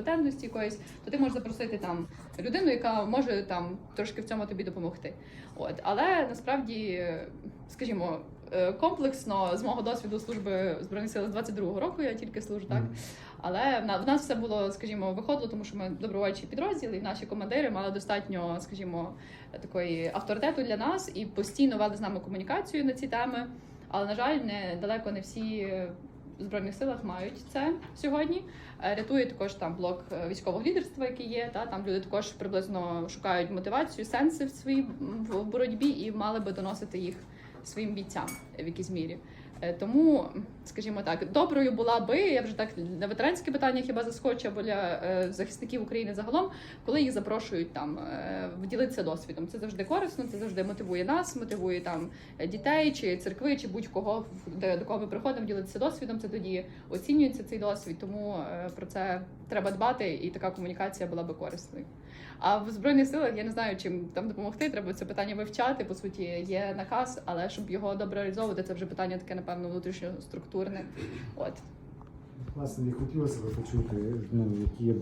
компетентності якоїсь, то ти можеш запросити там людину, яка може там трошки в цьому тобі допомогти. От, але насправді, скажімо, е, комплексно з мого досвіду служби збройних сил з 22-го року я тільки служу так. Але в нас все було, скажімо, виходило, тому що ми добровольчий підрозділ, і наші командири мали достатньо, скажімо, такої авторитету для нас і постійно вели з нами комунікацію на ці теми. Але на жаль, не далеко не всі в збройних силах мають це сьогодні. Е, Рятує також там блок е, військового лідерства, який є. Та там люди також приблизно шукають мотивацію, сенси в своїй в боротьбі і мали би доносити їх своїм бійцям в якійсь мірі. Е, Тому, скажімо так, доброю була би я вже так на ветеранське питання хіба заскочу, або для е, захисників України загалом, коли їх запрошують там е, вділитися досвідом. Це завжди корисно, це завжди мотивує нас, мотивує там дітей чи церкви, чи будь-кого до кого ми приходимо ділитися досвідом. Це тоді оцінюється цей досвід. Тому про це треба дбати, і така комунікація була би корисною. А в збройних силах я не знаю, чим там допомогти. Треба це питання вивчати. По суті, є наказ, але щоб його добре реалізовувати, це вже питання таке, напевно, внутрішньоструктурне. От Власне, хотілося б почути, ну, які є